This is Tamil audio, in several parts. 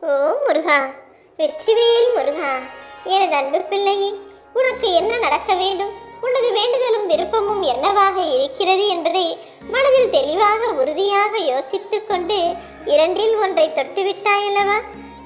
ஓ முருகா வெற்றிவேல் முருகா எனது அன்பு பிள்ளையே உனக்கு என்ன நடக்க வேண்டும்? உனது வேண்டுதலும் விருப்பமும் என்னவாக இருக்கிறது என்பதை மனதில் தெளிவாக உறுதியாக யோசித்து கொண்டு இரண்டில் ஒன்றை தொட்டுவிட்டாயல்லவா?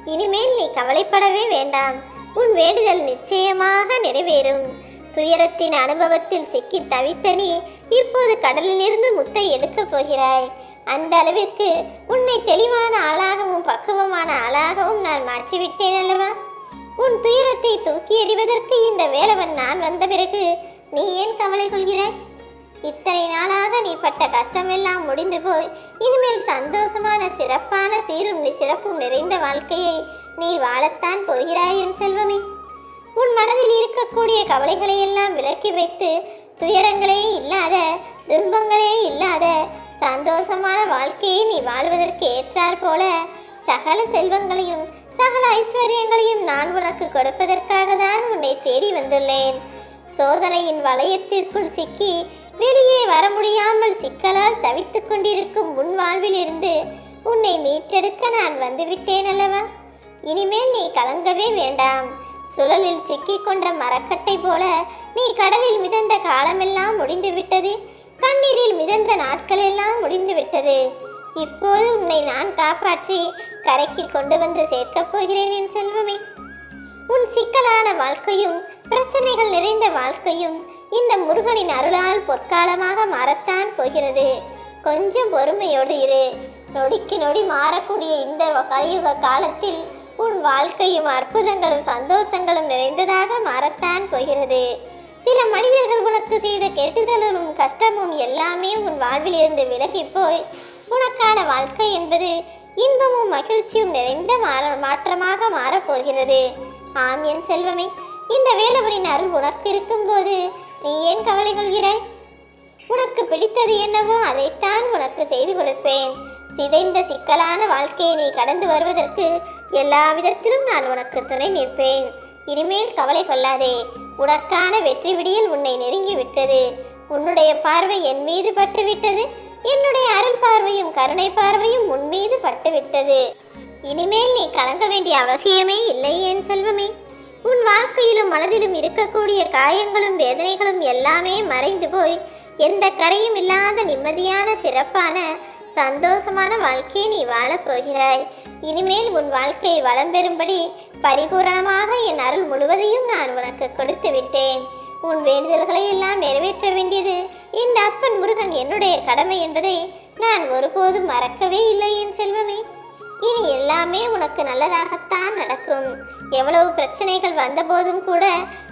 இனிமேல் நீ கவலைப்படவே வேண்டாம். உன் வேண்டுதல் நிச்சயமாக நிறைவேறும். துயரத்தின் அனுபவத்தில் சிக்கி தவித்த நீ இப்போது கடலிலிருந்து முத்தை எடுக்கப் போகிறாய். அந்த அளவிற்கு உன்னை தெளிவான ஆளாகவும் பக்குவமான ஆளாகவும் நான் மாற்றிவிட்டேன் அல்லவா? உன் துயரத்தை தூக்கி எறிவதற்கு இந்த வேலவன் நான் வந்த பிறகு நீ ஏன் கவலை கொள்கிறாய்? இத்தனை நாளாக நீ பட்ட கஷ்டமெல்லாம் முடிந்து போய் இனிமேல் சந்தோஷமான சிறப்பான சீரும் சிறப்பும் நிறைந்த வாழ்க்கையை நீ வாழத்தான் போகிறாய் என் செல்வமே. உன் மனதில் இருக்கக்கூடிய கவலைகளை எல்லாம் விலக்கி வைத்து துயரங்களே இல்லாத துன்பங்களே இல்லாத சந்தோஷமான வாழ்க்கையை நீ வாழ்வதற்கு ஏற்றாற் போல சகல செல்வங்களையும் சகல ஐஸ்வர்யங்களையும் நான் உனக்கு கொடுப்பதற்காக தான் உன்னை தேடி வந்துள்ளேன். சோதனையின் வளையத்திற்குள் சிக்கி வெளியே வர முடியாமல் சிக்கலால் தவித்துக் கொண்டிருக்கும் உன் வாழ்விலிருந்து உன்னை மீட்டெடுக்க நான் வந்துவிட்டேன் அல்லவா? இனிமேல் நீ கலங்கவே வேண்டாம். சுழலில் சிக்கிக்கொண்ட மரக்கட்டை போல நீ கடலில் மிதந்த காலமெல்லாம் முடிந்துவிட்டது. கண்ணீரில் மிதந்த நாட்கள் எல்லாம் இப்போது உன்னை நான் காப்பாற்றி கரைக்கு கொண்டு வந்து சேர்க்கப் போகிறேன் என் செல்வமே. உன் சிக்கலான வாழ்க்கையும் பிரச்சனைகள் நிறைந்த வாழ்க்கையும் இந்த முருகனின் அருளால் பொற்காலமாக மாறத்தான் போகிறது. கொஞ்சம் பொறுமையோடு இரு. நொடிக்கு நொடி மாறக்கூடிய இந்த கலியுக காலத்தில் உன் வாழ்க்கையும் அற்புதங்களும் சந்தோஷங்களும் நிறைந்ததாக மாறத்தான் போகிறது. சில மனிதர்கள் உனக்கு செய்த கெட்டுதலும் கஷ்டமும் எல்லாமே உன் வாழ்வில் இருந்து விலகி போய் உனக்கான வாழ்க்கை என்பது இன்பமும் மகிழ்ச்சியும் நிறைந்த மாற மாற்றமாக மாறப்போகிறது ஆம் என் செல்வமே இந்த வேலவனின் அருள் உனக்கு இருக்கும்போது நீ ஏன் கவலை கொள்கிறாய் உனக்கு பிடித்தது என்னவோ அதைத்தான் உனக்கு செய்து கொடுப்பேன். சிதைந்த சிக்கலான வாழ்க்கையை நீ கடந்து வருவதற்கு எல்லா விதத்திலும் நான் உனக்கு துணை நிற்பேன். இனிமேல் கவலை கொள்ளாதே. உனக்கான வெற்றி விடியல் உன்னை நெருங்கி விட்டது. உன்னுடைய பார்வை என் மீது பட்டு விட்டது என்னுடைய அருள் பார்வையும் கருணை பார்வையும் உன் மீது பட்டு விட்டது இனிமேல் நீ கலங்க வேண்டிய அவசியமே இல்லை என் செல்வமே. உன் வாழ்க்கையிலும் மனதிலும் இருக்கக்கூடிய காயங்களும் வேதனைகளும் எல்லாமே மறைந்து போய் எந்த கரையும் இல்லாத நிம்மதியான சிறப்பான சந்தோஷமான வாழ்க்கையை நீ வாழப் போகிறாய். இனிமேல் உன் வாழ்க்கையை வளம் பெறும்படி பரிபூரணமாக என் அருள் முழுவதையும் நான் உனக்கு கொடுத்து விட்டேன். உன் வேண்டுதல்களை எல்லாம் நிறைவேற்ற வேண்டியது இந்த அப்பன் முருகன் என்னுடைய கடமை என்பதை நான் ஒருபோதும் மறக்கவே இல்லை என் செல்வமே. இனி எல்லாமே உனக்கு நல்லதாகத்தான் நடக்கும். எவ்வளவு பிரச்சனைகள் வந்தபோதும் கூட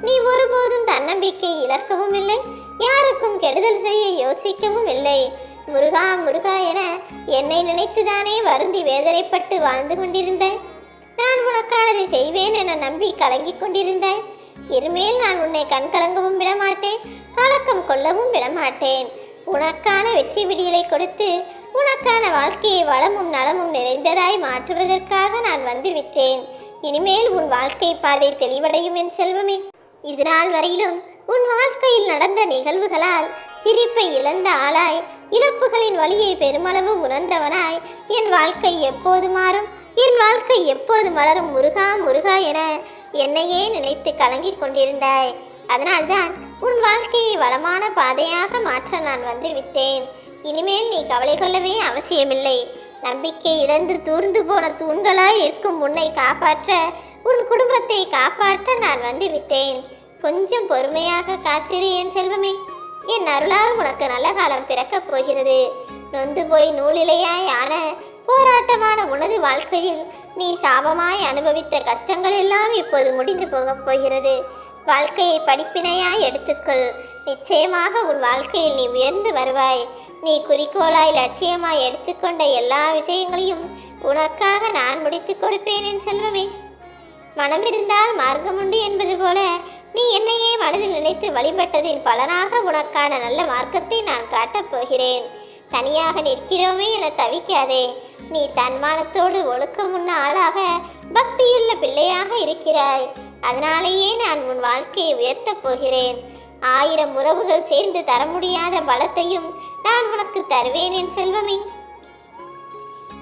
நீ ஒருபோதும் தன்னம்பிக்கை இழக்கவும் இல்லை. யாருக்கும் கெடுதல் செய்ய யோசிக்கவும் இல்லை. முருகா முருகா என என்னை நினைத்துதானே வருந்தி வேதனைப்பட்டு வாழ்ந்து கொண்டிருந்தாய். நான் உனக்கானதை செய்வேன் என நம்பி கலங்கிக் கொண்டிருந்தாய். இனிமேல் நான் உன்னை கண் கலங்கவும் விடமாட்டேன் கலக்கம் கொள்ளவும் விடமாட்டேன். உனக்கான வெற்றி விடியலை கொடுத்து உனக்கான வாழ்க்கையை வளமும் நலமும் நிறைந்ததாய் மாற்றுவதற்காக நான் வந்து விட்டேன் இனிமேல் உன் வாழ்க்கை பாதை தெளிவடையும் என் செல்வமே. இதுநாள் வரையிலும் உன் வாழ்க்கையில் நடந்த நிகழ்வுகளால் சிரிப்பை இழந்த ஆளாய் இழப்புகளின் வழியை பெருமளவு உணர்ந்தவனாய் என் வாழ்க்கை எப்போது மாறும்? என் வாழ்க்கை எப்போது மலரும் முருகா முருகா என என்னையே நினைத்து கலங்கிக் கொண்டிருந்தாய். அதனால்தான் உன் வாழ்க்கையை வளமான பாதையாக மாற்ற நான் வந்து விட்டேன். இனிமேல் நீ கவலை கொள்ளவே அவசியமில்லை. நம்பிக்கை இழந்து தூர்ந்து போன தூண்களாய் இருக்கும் உன்னை காப்பாற்ற உன் குடும்பத்தை காப்பாற்ற நான் வந்து விட்டேன். கொஞ்சம் பொறுமையாக காத்திரு என் செல்வமே. என் அருளால் உனக்கு நல்ல காலம் பிறக்கப் போகிறது. நொந்து போய் நூலிலையாயான போராட்டமான உனது வாழ்க்கையில் நீ சாபமாய் அனுபவித்த கஷ்டங்கள் எல்லாம் இப்போது முடிந்து போகப் போகிறது. வாழ்க்கையை படிப்பினையாய் எடுத்துக்கொள். நிச்சயமாக உன் வாழ்க்கையில் நீ உயர்ந்து வருவாய். நீ குறிக்கோளாய் லட்சியமாய் எடுத்துக்கொண்ட எல்லா விஷயங்களையும் உனக்காக நான் முடித்துக் கொடுப்பேன் என் செல்வமே. மனம் இருந்தால் என்பது போல நீ என்னையே மனதில் நினைத்து வழிபட்டதின் பலனாக உனக்கான நல்ல மார்க்கத்தை நான் காட்டப் போகிறேன். தனியாக நிற்கிறோமே என தவிக்காதே. நீ தன்மானத்தோடு ஒழுக்கமுள்ள ஆளாக பக்தியுள்ள பிள்ளையாக இருக்கிறாய். அதனாலேயே நான் உன் வாழ்க்கையை உயர்த்தப் போகிறேன். ஆயிரம் உறவுகள் சேர்ந்து தர முடியாத பலத்தையும் நான் உனக்கு தருவேன் என் செல்வமே.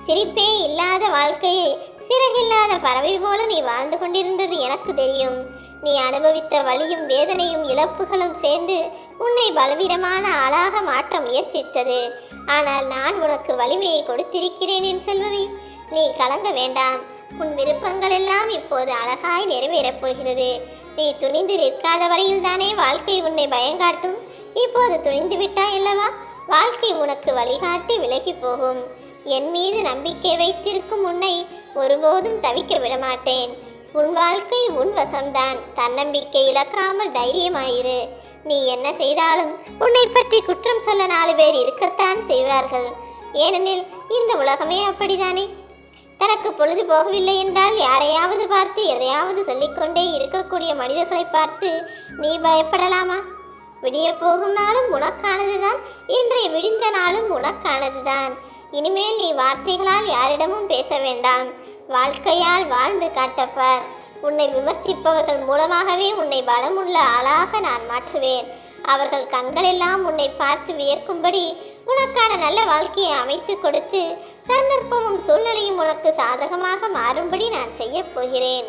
சிரிப்பே இல்லாத வாழ்க்கையை சிறகில்லாத பறவை போல நீ வாழ்ந்து கொண்டிருந்தது எனக்கு தெரியும். நீ அனுபவித்த வலியும் வேதனையும் இழப்புகளும் சேர்ந்து உன்னை பலவீனமான ஆளாக மாற்ற முயற்சித்தது. ஆனால் நான் உனக்கு வலிமையை கொடுத்திருக்கிறேன் என் செல்வமே. நீ கலங்க வேண்டாம். உன் விருப்பங்கள் எல்லாம் இப்போது அழகாய் நிறைவேறப் போகிறது. நீ துணிந்து நிற்காத வரையில் தானே வாழ்க்கை உன்னை பயங்காட்டும். இப்போது துணிந்து விட்டாய் அல்லவா? வாழ்க்கை உனக்கு வழிகாட்டி விலகி போகும். என் மீது நம்பிக்கை வைத்திருக்கும் உன்னை ஒருபோதும் தவிக்க விடமாட்டேன். உன் வாழ்க்கை உன் வசம்தான். தன்னம்பிக்கை இழக்காமல் தைரியமாயிரு. நீ என்ன செய்தாலும் உன்னை பற்றி குற்றம் சொல்ல நாலு பேர் இருக்கத்தான் செய்வார்கள். ஏனெனில் இந்த உலகமே அப்படிதானே? தனக்கு பொழுது போகவில்லை என்றால் யாரையாவது பார்த்து எதையாவது சொல்லிக்கொண்டே இருக்கக்கூடிய மனிதர்களை பார்த்து நீ பயப்படலாமா? விடிய போகும் நாளும் உனக்கானதுதான். இன்றைய விடிந்த நாளும் உனக்கானதுதான். இனிமேல் நீ வார்த்தைகளால் யாரிடமும் பேச வேண்டாம். வாழ்க்கையால் வாழ்ந்து காட்டப்பார். உன்னை விமர்சிப்பவர்கள் மூலமாகவே உன்னை பலமுள்ள ஆளாக நான் மாற்றுவேன். அவர்கள் கண்களெல்லாம் உன்னை பார்த்து வியர்க்கும்படி உனக்கான நல்ல வாழ்க்கையை அமைத்து கொடுத்து சந்தர்ப்பமும் சூழ்நிலையும் உனக்கு சாதகமாக மாறும்படி நான் செய்யப் போகிறேன்.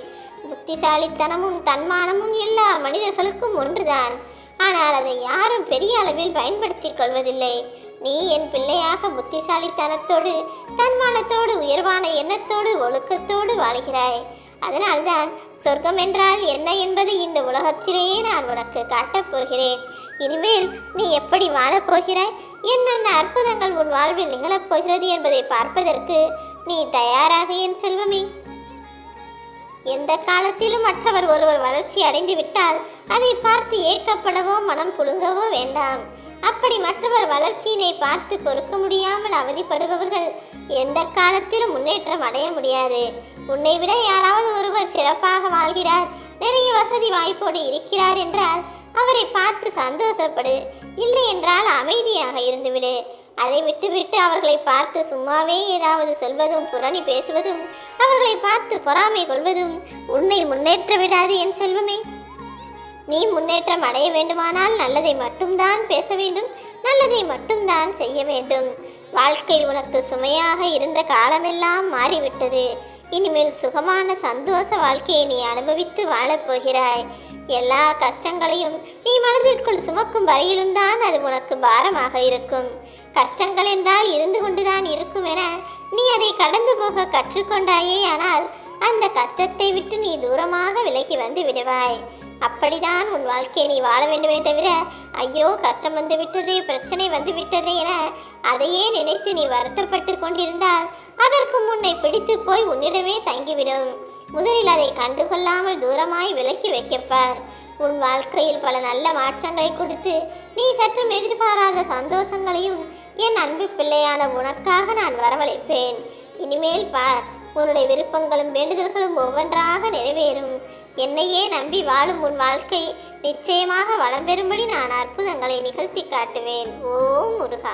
புத்திசாலித்தனமும் தன்மானமும் எல்லா மனிதர்களுக்கும் ஒன்றுதான். ஆனால் அதை யாரும் பெரிய அளவில் பயன்படுத்திக் கொள்வதில்லை. நீ என் பிள்ளையாக புத்திசாலித்தனத்தோடு தன்மானத்தோடு உயர்வான எண்ணத்தோடு ஒழுக்கத்தோடு வாழ்கிறாய். அதனால்தான் சொர்க்கம் என்றால் என்ன என்பதை இந்த உலகத்திலேயே நான் உனக்கு காட்டப் போகிறேன். இனிமேல் நீ எப்படி வாழப்போகிறாய்? என்னென்ன அற்புதங்கள் உன் வாழ்வில் நிகழப்போகிறது என்பதை பார்ப்பதற்கு நீ தயாராக என் செல்வமே. எந்த காலத்திலும் மற்றவர் ஒருவர் வளர்ச்சி அடைந்து விட்டால் அதை பார்த்து ஏக்கப்படவோ மனம் புழுங்கவோ வேண்டாம். அப்படி மற்றவர் வளர்ச்சியினை பார்த்து பொறுக்க முடியாமல் அவதிப்படுபவர்கள் எந்த காலத்திலும் முன்னேற்றம் அடைய முடியாது. உன்னை விட யாராவது ஒருவர் சிறப்பாக வாழ்கிறார். நிறைய வசதி வாய்ப்போடு இருக்கிறார் என்றால் அவரை பார்த்து சந்தோஷப்படு. இல்லை என்றால் அமைதியாக இருந்துவிடு. அதை விட்டுவிட்டு அவர்களை பார்த்து சும்மாவே ஏதாவது சொல்வதும் புரணி பேசுவதும் அவர்களை பார்த்து பொறாமை கொள்வதும் உன்னை முன்னேற்ற விடாது என் செல்வமே. நீ முன்னேற்றம் அடைய வேண்டுமானால் நல்லதை மட்டும்தான் பேச வேண்டும். நல்லதை மட்டும்தான் செய்ய வேண்டும். வாழ்க்கை உனக்கு சுமையாக இருந்த காலமெல்லாம் மாறிவிட்டது. இனிமேல் சுகமான சந்தோஷ வாழ்க்கையை நீ அனுபவித்து வாழப்போகிறாய் எல்லா கஷ்டங்களையும் நீ மனதிற்குள் சுமக்கும் வரையிலும் தான் அது உனக்கு பாரமாக இருக்கும். கஷ்டங்கள் என்றால் இருந்து கொண்டுதான் இருக்கும் என நீ அதை கடந்து போக கற்றுக்கொண்டாயே ஆனால் அந்த கஷ்டத்தை விட்டு நீ தூரமாக விலகி வந்து விடுவாய். அப்படிதான் உன் வாழ்க்கையை நீ வாழ வேண்டுமே தவிர ஐயோ கஷ்டம் வந்து விட்டதே பிரச்சனை வந்து விட்டதே என அதையே நினைத்து நீ வருத்தப்பட்டு கொண்டிருந்தால் அதற்கு முன்னை பிடித்து போய் உன்னிடமே தங்கிவிடும். முதலில் அதை கண்டுகொள்ளாமல் தூரமாய் விலக்கி வைக்கப்பார் உன் வாழ்க்கையில் பல நல்ல மாற்றங்களை கொடுத்து நீ சற்றும் எதிர்பாராத சந்தோஷங்களையும் என் அன்பு பிள்ளையான உனக்காக நான் வரவழைப்பேன். இனிமேல் பார் உன்னுடைய விருப்பங்களும் வேண்டுதல்களும் ஒவ்வொன்றாக நிறைவேறும். என்னையே நம்பி வாழும் உன் வாழ்க்கை நிச்சயமாக வளம் பெறும்படி நான் அற்புதங்களை நிகழ்த்தி காட்டுவேன். ஓ முருகா.